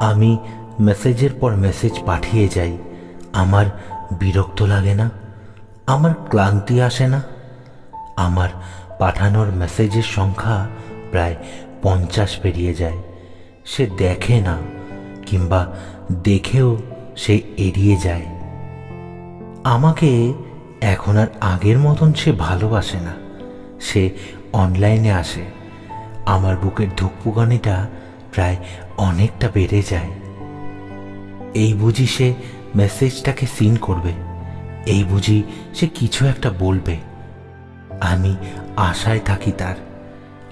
আমি মেসেজের পর মেসেজ পাঠিয়ে যাই। আমার বিরক্ত লাগে না? আমার ক্লান্তি আসে না? আমার পাঠানোর মেসেজের সংখ্যা প্রায় পঞ্চাশ পেরিয়ে যায়। সে দেখে না, কিংবা দেখেও সে এড়িয়ে যায়। আমাকে এখন আর আগের মতন সে ভালোবাসে না। সে অনলাইনে আসে। আমার বুকের ধুকপুকানিটা প্রায় অনেকটা বেড়ে যায়। এই বুঝি সে মেসেজটাকে সিন করবে। এই বুঝি সে কিছু একটা বলবে। আমি আশায় থাকি তার।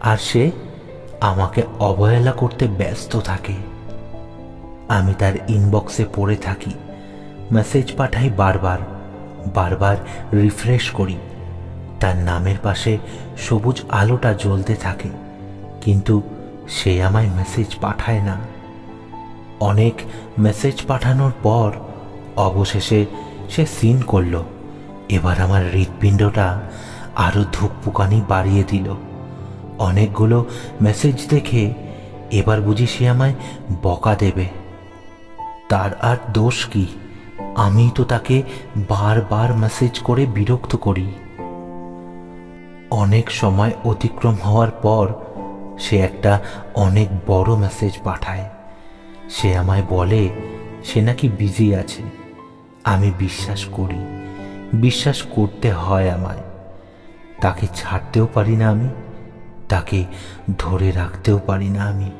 আর সে আমাকে অবহেলা করতে ব্যস্ত থাকে। আমি তার ইনবক্সে পড়ে থাকি। মেসেজ পাঠাই বারবার। বারবার রিফ্রেশ করি। তার নামের পাশে সবুজ আলোটা জ্বলতে থাকে। কিন্তু সে আমায় মেসেজ পাঠায় না। অনেক মেসেজ পাঠানোর পর অবশেষে সে সিন করল। এবার আমার হৃৎপিণ্ডটা আরও ধুকপুকানি বাড়িয়ে দিল। অনেকগুলো মেসেজ দেখে এবার বুঝি সে আমায় বকা দেবে। তার আর দোষ কি? আমি তো তাকে বারবার মেসেজ করে বিরক্ত করি। অনেক সময় অতিক্রম হওয়ার পর সে একটা অনেক বড় মেসেজ পাঠায়। সে আমায় বলে, সে নাকি বিজি আছে। আমি বিশ্বাস করি, বিশ্বাস করতে হয় আমায়। তাকে ছাড়তেও পারি না আমি, তাকে ধরে রাখতেও পারি না আমি।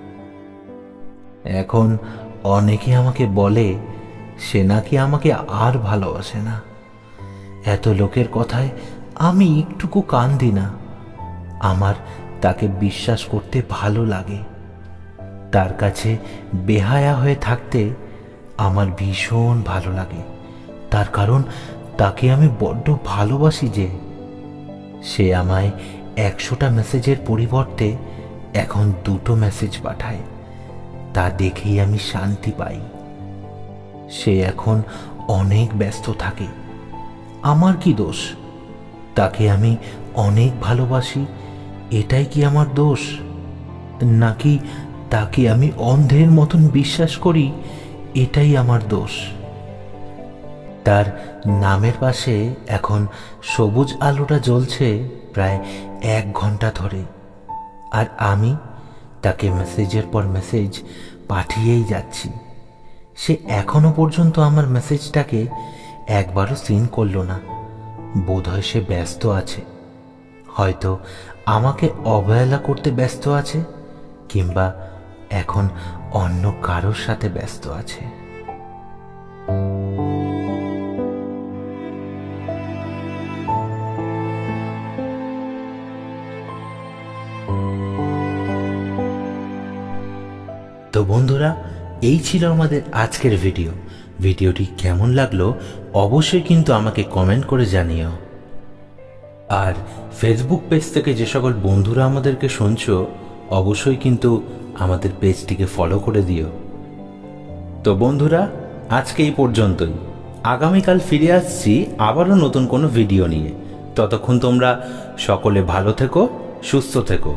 এখন অনেকে আমাকে বলে, সে নাকি আমাকে আর ভালোবাসে না। এত লোকের কথায় আমি একটুকু কান দিই না। আমার তাকে বিশ্বাস করতে ভালো লাগে। তার কাছে বেহায়া হয়ে থাকতে আমার ভীষণ ভালো লাগে। তার কারণ তাকে আমি বড্ড ভালোবাসি যে সে আমায় একশোটা মেসেজের পরিবর্তে এখন দুটো মেসেজ পাঠায়। তা দেখেই আমি শান্তি পাই। সে এখন অনেক ব্যস্ত থাকে। আমার কি দোষ? তাকে আমি অনেক ভালোবাসি। এটাই কি আমার দোষ? নাকি তাকে আমি অন্ধের মতন বিশ্বাস করি? এটাই আমার দোষ। তার নামের পাশে এখন সবুজ আলোটা জ্বলছে প্রায় এক ঘণ্টা ধরে। আর আমি তাকে মেসেজের পর মেসেজ পাঠিয়েই যাচ্ছি। সে এখনও পর্যন্ত আমার মেসেজটাকে একবারও সিন করল না। বোধহয় সে ব্যস্ত আছে। হয়তো আমাকে অবহেলা করতে ব্যস্ত আছে, কিংবা এখন অন্য কারোর সাথে ব্যস্ত আছে। তো বন্ধুরা, এই ছিল আমাদের আজকের ভিডিও। ভিডিওটি কেমন লাগল অবশ্যই কিন্তু আমাকে কমেন্ট করে জানিও। আর ফেসবুক পেজ থেকে যে সকল বন্ধুরা আমাদেরকে শুনছ, অবশ্যই কিন্তু আমাদের পেজটিকে ফলো করে দিও। তো বন্ধুরা, আজকে এই পর্যন্তই। আগামীকাল ফিরে আসছি আবারও নতুন কোনো ভিডিও নিয়ে। ততক্ষণ তোমরা সকলে ভালো থেকো, সুস্থ থেকো।